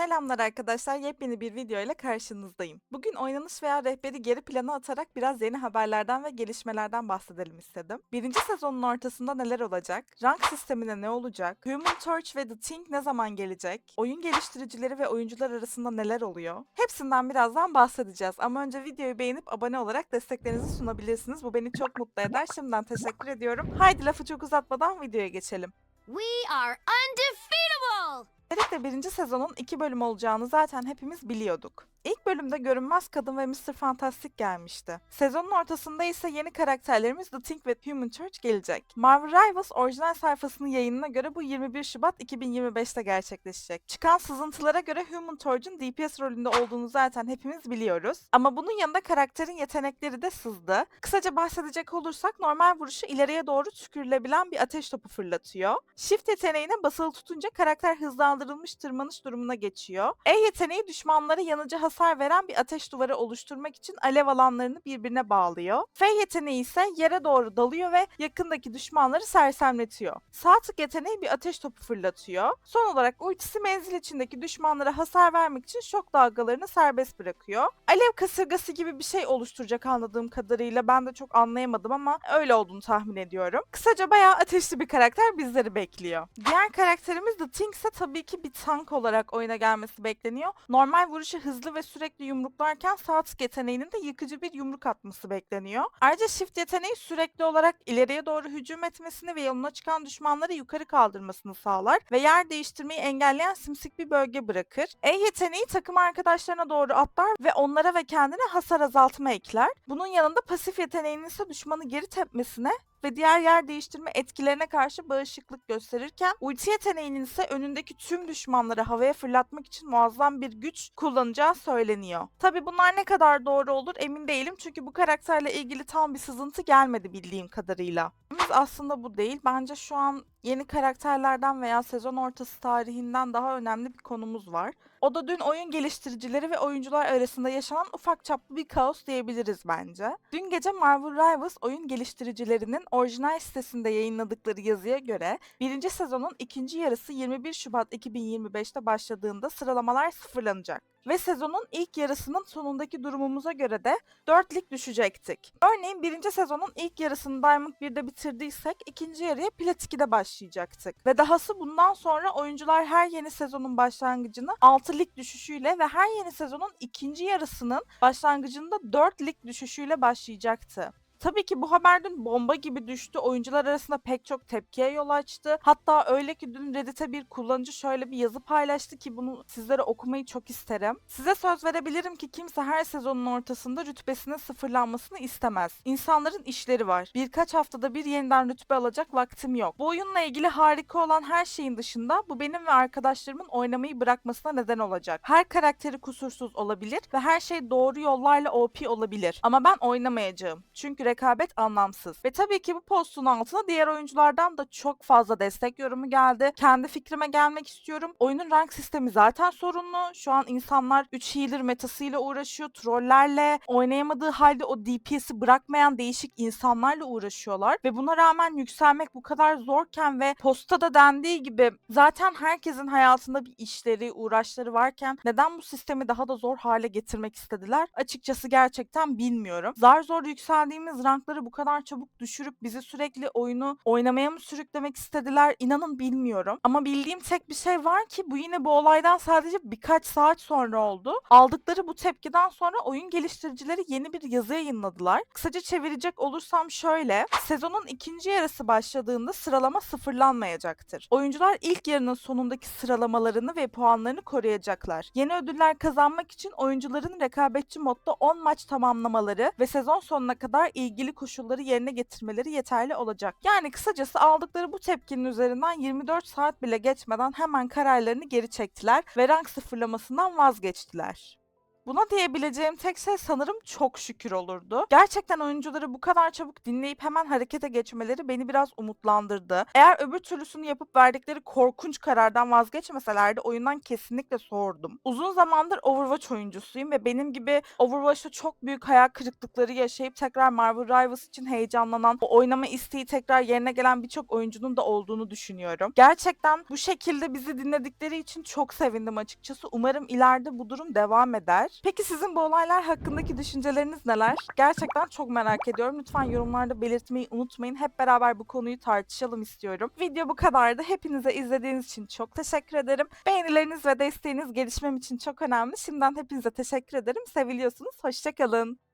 Selamlar arkadaşlar, yepyeni bir video ile karşınızdayım. Bugün oynanış veya rehberi geri plana atarak biraz yeni haberlerden ve gelişmelerden bahsedelim istedim. Birinci sezonun ortasında neler olacak? Rank sistemine ne olacak? Human Torch ve The Thing ne zaman gelecek? Oyun geliştiricileri ve oyuncular arasında neler oluyor? Hepsinden birazdan bahsedeceğiz ama önce videoyu beğenip abone olarak desteklerinizi sunabilirsiniz. Bu beni çok mutlu eder. Şimdiden teşekkür ediyorum. Haydi lafı çok uzatmadan videoya geçelim. We are undefeatable! Öncelikle birinci sezonun iki bölüm olacağını zaten hepimiz biliyorduk. İlk bölümde Görünmez Kadın ve Mr. Fantastic gelmişti. Sezonun ortasında ise yeni karakterlerimiz The Thing ve Human Church gelecek. Marvel Rivals orijinal sayfasının yayınına göre bu 21 Şubat 2025'te gerçekleşecek. Çıkan sızıntılara göre Human Torch'un DPS rolünde olduğunu zaten hepimiz biliyoruz. Ama bunun yanında karakterin yetenekleri de sızdı. Kısaca bahsedecek olursak normal vuruşu ileriye doğru tükürülebilen bir ateş topu fırlatıyor. Shift yeteneğine basılı tutunca karakter hızlandırılmış tırmanış durumuna geçiyor. E yeteneği düşmanlara yanıcı hasar veren bir ateş duvarı oluşturmak için alev alanlarını birbirine bağlıyor. F yeteneği ise yere doğru dalıyor ve yakındaki düşmanları sersemletiyor. Sağ tık yeteneği bir ateş topu fırlatıyor. Son olarak ultisi menzil içindeki düşmanlara hasar vermek için şok dalgalarını serbest bırakıyor. Alev kasırgası gibi bir şey oluşturacak anladığım kadarıyla ben de çok anlayamadım ama öyle olduğunu tahmin ediyorum. Kısaca bayağı ateşli bir karakter bizleri bekliyor. Diğer karakterimiz The Thing ise tabii ki bir tank olarak oyuna gelmesi bekleniyor. Normal vuruşu hızlı ve sürekli yumruklarken sağ tık yeteneğinin de yıkıcı bir yumruk atması bekleniyor. Ayrıca shift yeteneği sürekli olarak ileriye doğru hücum etmesini ve yoluna çıkan düşmanları yukarı kaldırmasını sağlar ve yer değiştirmeyi engelleyen simsik bir bölge bırakır. E yeteneği takım arkadaşlarına doğru atlar ve onlara ve kendine hasar azaltma ekler. Bunun yanında pasif yeteneğinin ise düşmanı geri tepmesine ve diğer yer değiştirme etkilerine karşı bağışıklık gösterirken ulti yeteneğinin ise önündeki tüm düşmanları havaya fırlatmak için muazzam bir güç kullanacağı söyleniyor. Tabi bunlar ne kadar doğru olur emin değilim çünkü bu karakterle ilgili tam bir sızıntı gelmedi bildiğim kadarıyla. Aslında bu değil. Bence şu an yeni karakterlerden veya sezon ortası tarihinden daha önemli bir konumuz var. O da dün oyun geliştiricileri ve oyuncular arasında yaşanan ufak çaplı bir kaos diyebiliriz bence. Dün gece Marvel Rivals oyun geliştiricilerinin orijinal sitesinde yayınladıkları yazıya göre birinci sezonun ikinci yarısı 21 Şubat 2025'te başladığında sıralamalar sıfırlanacak. Ve sezonun ilk yarısının sonundaki durumumuza göre de 4 lig düşecektik. Örneğin birinci sezonun ilk yarısını Diamond 1'de bitirdiysek ikinci yarıya Plat 2'de başlayacaktık. Ve dahası bundan sonra oyuncular her yeni sezonun başlangıcını 6 lig düşüşüyle ve her yeni sezonun ikinci yarısının başlangıcında 4 lig düşüşüyle başlayacaktı. Tabii ki bu haber dün bomba gibi düştü. Oyuncular arasında pek çok tepkiye yol açtı. Hatta öyle ki dün Reddit'e bir kullanıcı şöyle bir yazı paylaştı ki bunu sizlere okumayı çok isterim. Size söz verebilirim ki kimse her sezonun ortasında rütbesinin sıfırlanmasını istemez. İnsanların işleri var. Birkaç haftada bir yeniden rütbe alacak vaktim yok. Bu oyunla ilgili harika olan her şeyin dışında bu benim ve arkadaşlarımın oynamayı bırakmasına neden olacak. Her karakteri kusursuz olabilir ve her şey doğru yollarla OP olabilir. Ama ben oynamayacağım. Çünkü rekabet anlamsız. Ve tabii ki bu postun altına diğer oyunculardan da çok fazla destek yorumu geldi. Kendi fikrime gelmek istiyorum. Oyunun rank sistemi zaten sorunlu. Şu an insanlar 3 healer metasıyla uğraşıyor. Trollerle oynayamadığı halde o DPS'i bırakmayan değişik insanlarla uğraşıyorlar. Ve buna rağmen yükselmek bu kadar zorken ve postada dendiği gibi zaten herkesin hayatında bir işleri, uğraşları varken neden bu sistemi daha da zor hale getirmek istediler? Açıkçası gerçekten bilmiyorum. Zar zor yükseldiğimiz rankları bu kadar çabuk düşürüp bizi sürekli oyunu oynamaya mı sürüklemek istediler? İnanın bilmiyorum. Ama bildiğim tek bir şey var ki bu yine bu olaydan sadece birkaç saat sonra oldu. Aldıkları bu tepkiden sonra oyun geliştiricileri yeni bir yazı yayınladılar. Kısaca çevirecek olursam şöyle. Sezonun ikinci yarısı başladığında sıralama sıfırlanmayacaktır. Oyuncular ilk yarının sonundaki sıralamalarını ve puanlarını koruyacaklar. Yeni ödüller kazanmak için oyuncuların rekabetçi modda 10 maç tamamlamaları ve sezon sonuna kadar ilgili koşulları yerine getirmeleri yeterli olacak. Yani kısacası aldıkları bu tepkinin üzerinden 24 saat bile geçmeden hemen kararlarını geri çektiler ve rank sıfırlamasından vazgeçtiler. Buna diyebileceğim tek şey sanırım çok şükür olurdu. Gerçekten oyuncuları bu kadar çabuk dinleyip hemen harekete geçmeleri beni biraz umutlandırdı. Eğer öbür türlüsünü yapıp verdikleri korkunç karardan vazgeçmeselerdi oyundan kesinlikle soğurdum. Uzun zamandır Overwatch oyuncusuyum ve benim gibi Overwatch'ta çok büyük hayal kırıklıkları yaşayıp tekrar Marvel Rivals için heyecanlanan, o oynama isteği tekrar yerine gelen birçok oyuncunun da olduğunu düşünüyorum. Gerçekten bu şekilde bizi dinledikleri için çok sevindim açıkçası. Umarım ileride bu durum devam eder. Peki sizin bu olaylar hakkındaki düşünceleriniz neler? Gerçekten çok merak ediyorum. Lütfen yorumlarda belirtmeyi unutmayın. Hep beraber bu konuyu tartışalım istiyorum. Video bu kadardı. Hepinize izlediğiniz için çok teşekkür ederim. Beğenileriniz ve desteğiniz gelişmem için çok önemli. Şimdiden hepinize teşekkür ederim. Seviliyorsunuz. Hoşçakalın.